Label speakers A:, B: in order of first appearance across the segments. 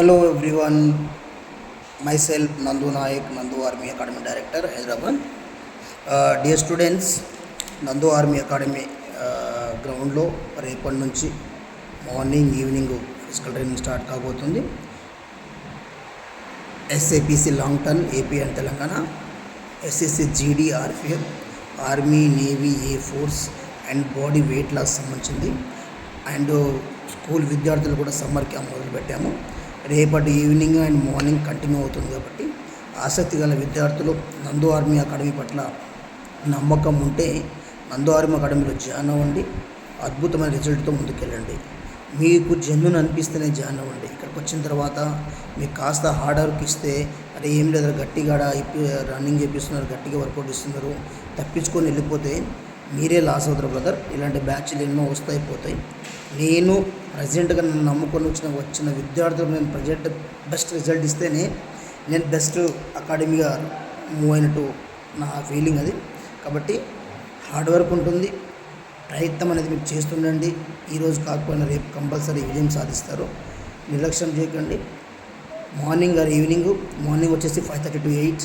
A: Hello everyone, myself Nandu Nayak, Nandu Army Academy Director, Hyderabad. Uh, dear students, Nandu army academy గ్రౌండ్లో రేపటి నుంచి morning evening physical training start కాబోతుంది. SAPC long term AP and Telangana SSC GD RPF army navy air force and body weight loss సంబంధించింది. And school uh, విద్యార్థులు కూడా summer camp మొదలు పెట్టాము రేపటి ఈవినింగ్ అండ్ మార్నింగ్ కంటిన్యూ అవుతుంది కాబట్టి ఆసక్తి గల విద్యార్థులు నందు ఆర్మీ అకాడమీ పట్ల నమ్మకం ఉంటే నందు ఆర్మీ అకాడమీలో జాయిన్ అవ్వండి. అద్భుతమైన రిజల్ట్తో ముందుకెళ్ళండి. మీకు జన్యున్ అనిపిస్తేనే జాయిన్ అవ్వండి. ఇక్కడికి వచ్చిన తర్వాత మీకు కాస్త హార్డ్ వర్క్ ఇస్తే అరే ఏం లేదు గట్టిగా రన్నింగ్ చేపిస్తున్నారు గట్టిగా వర్కౌట్ ఇస్తున్నారు తప్పించుకొని వెళ్ళిపోతే మీరే లాస్ అవుతారు బ్రదర్. ఇలాంటి బ్యాచ్లు ఎన్నో వస్తాయి పోతాయి. నేను ప్రజెంట్గా నన్ను నమ్ముకొని వచ్చిన వచ్చిన విద్యార్థులకు నేను ప్రజెంట్ బెస్ట్ రిజల్ట్ ఇస్తేనే నేను బెస్ట్ అకాడమీగా మూవ్ అయినట్టు నా ఫీలింగ్ అది. కాబట్టి హార్డ్ వర్క్ ఉంటుంది. ప్రయత్నం అనేది మీరు చేస్తుండండి. ఈరోజు కాకపోయినా రేపు కంపల్సరీ విజయం సాధిస్తారు. నిర్లక్ష్యం చేయకండి. మార్నింగ్ ఆర్ ఈవినింగ్ మార్నింగ్ వచ్చేసి five thirty to eight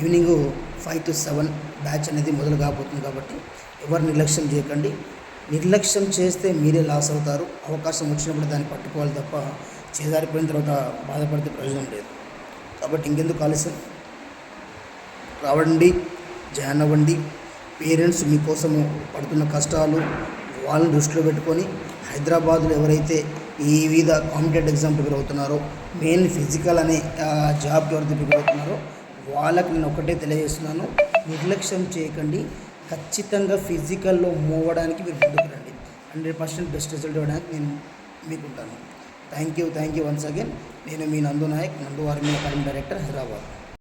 A: evening five to seven batch అనేది మొదలు కాబోతుంది కాబట్టి ఎవరు నిర్లక్ష్యం చేయకండి. నిర్లక్ష్యం చేస్తే మీరే లాస్ అవుతారు. అవకాశం వచ్చినప్పుడు దాన్ని పట్టుకోవాలి తప్ప చేదారిపోయిన తర్వాత బాధపడితే ప్రయోజనం లేదు. కాబట్టి ఇంకెందుకు ఆలస్యం? రావండి జాయిన్ అవ్వండి. పేరెంట్స్ మీకోసము పడుతున్న కష్టాలు వాళ్ళని దృష్టిలో పెట్టుకొని హైదరాబాద్లో ఎవరైతే ఈ వివిధ కాంపిటేటివ్ ఎగ్జామ్ ప్రిపేర్ అవుతున్నారో మెయిన్ ఫిజికల్ అనే జాబ్ జాబ్కి ఎవరైతే ప్రిపేర్ అవుతున్నారో వాళ్ళకి నేను ఒకటే తెలియజేస్తున్నాను. నిర్లక్ష్యం చేయకండి. ఖచ్చితంగా ఫిజికల్లో మూవ్ అవ్వడానికి మీరు ముందుకు రండి హండ్రెడ్ పర్సెంట్ బెస్ట్ రిజల్ట్ ఇవ్వడానికి నేను మీకు ఉంటాను thank you thank you once again. నేను మీ నందు నాయక్ నందు ఆర్మీ అకాడమీ డైరెక్టర్ హైదరాబాద్.